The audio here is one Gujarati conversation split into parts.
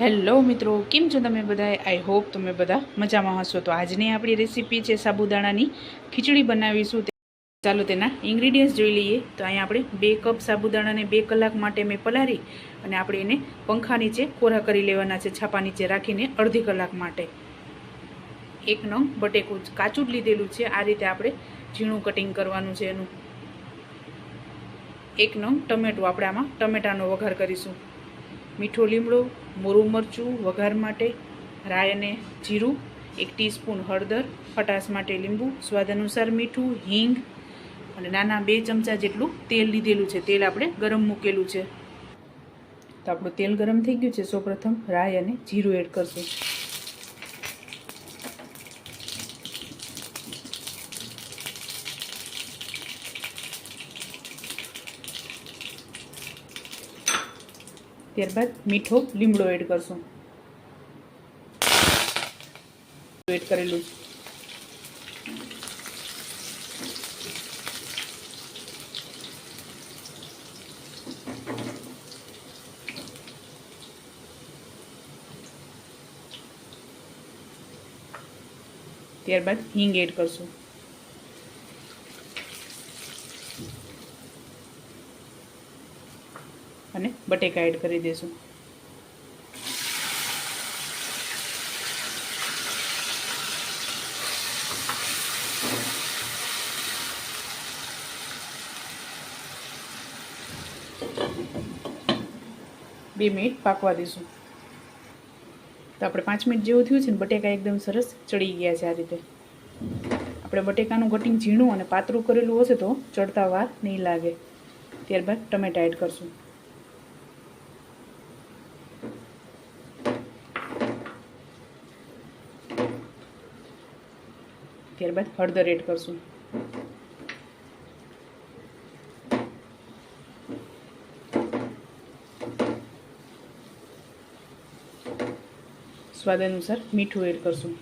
હેલો મિત્રો, કેમ છો તમે બધા આઈ હોપ તમે બધા મજામાં હશો. તો આજની આપણી રેસીપી છે સાબુદાણાની. ખીચડી બનાવીશું. ચાલો તેના ઇન્ગ્રીડિયન્ટ્સ જોઈ લઈએ. તો અહીંયા આપણે બે કપ સાબુદાણાને બે કલાક માટે મેં પલારી અને આપણે એને પંખા નીચે કોરા કરી લેવાના છે, છાપા નીચે રાખીને અડધી કલાક માટે. એક નંગ બટેકું કાચું જ લીધેલું છે. આ રીતે આપણે ઝીણું કટિંગ કરવાનું છે એનું. એક નંગ ટમેટું. આપણે આમાં ટમેટાનો વઘાર કરીશું. મીઠો લીમડો, મોરું મરચું, વઘાર માટે રાઈ અને જીરું, એક ટીસ્પૂન હળદર, ખટાશ માટે લીંબુ, સ્વાદ અનુસાર મીઠું, હિંગ અને નાના બે ચમચા જેટલું તેલ લીધેલું છે. તેલ આપણે ગરમ મૂકેલું છે. તો આપણું તેલ ગરમ થઈ ગયું છે. સૌપ્રથમ રાઈ અને જીરું એડ કરશું. ત્યારબાદ મીઠો લીમડો એડ કરશું એડ કરેલું છે. ત્યારબાદ હિંગ એડ કરશું અને બટેકા એડ કરી દઈશું બે મિનિટ પાકવા દઈશું તો આપણે પાંચ મિનિટ જેવું થયું છે ને, બટેકા એકદમ સરસ ચડી ગયા છે આ રીતે. આપણે બટેકાનું કટિંગ ઝીણું અને પાતળું કરેલું હશે તો ચડતા વાર નહીં લાગે. ત્યારબાદ ટમેટા એડ કરશું. ત્યારબાદ હળદર એડ કરશું. સ્વાદ અનુસાર મીઠું એડ કરશું.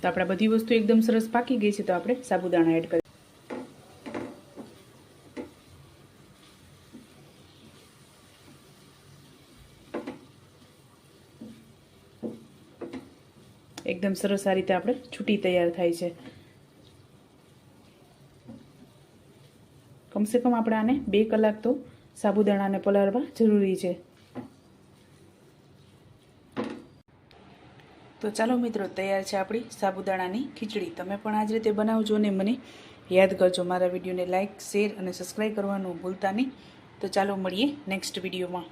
તો આપણે બધી વસ્તુ એકદમ સરસ પાકી ગઈ છે, તો આપણે સાબુદાણા એડ કરી એકદમ સરસ આ રીતે આપણે છૂટી તૈયાર થાય છે. કમસે કમ આપણે આને બે કલાક તો સાબુદાણાને પલાળવા જરૂરી છે. તો ચાલો મિત્રો, તૈયાર છે આપણી સાબુદાણાની ખીચડી. તમે પણ આ જ રીતે બનાવજો અને મને યાદ કરજો મારા વિડીયોને લાઇક શેર અને સબસ્ક્રાઈબ કરવાનું ભૂલતા નહીં. તો ચાલો મળીએ નેક્સ્ટ વિડીયોમાં.